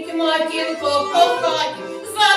Матінко, кохані, за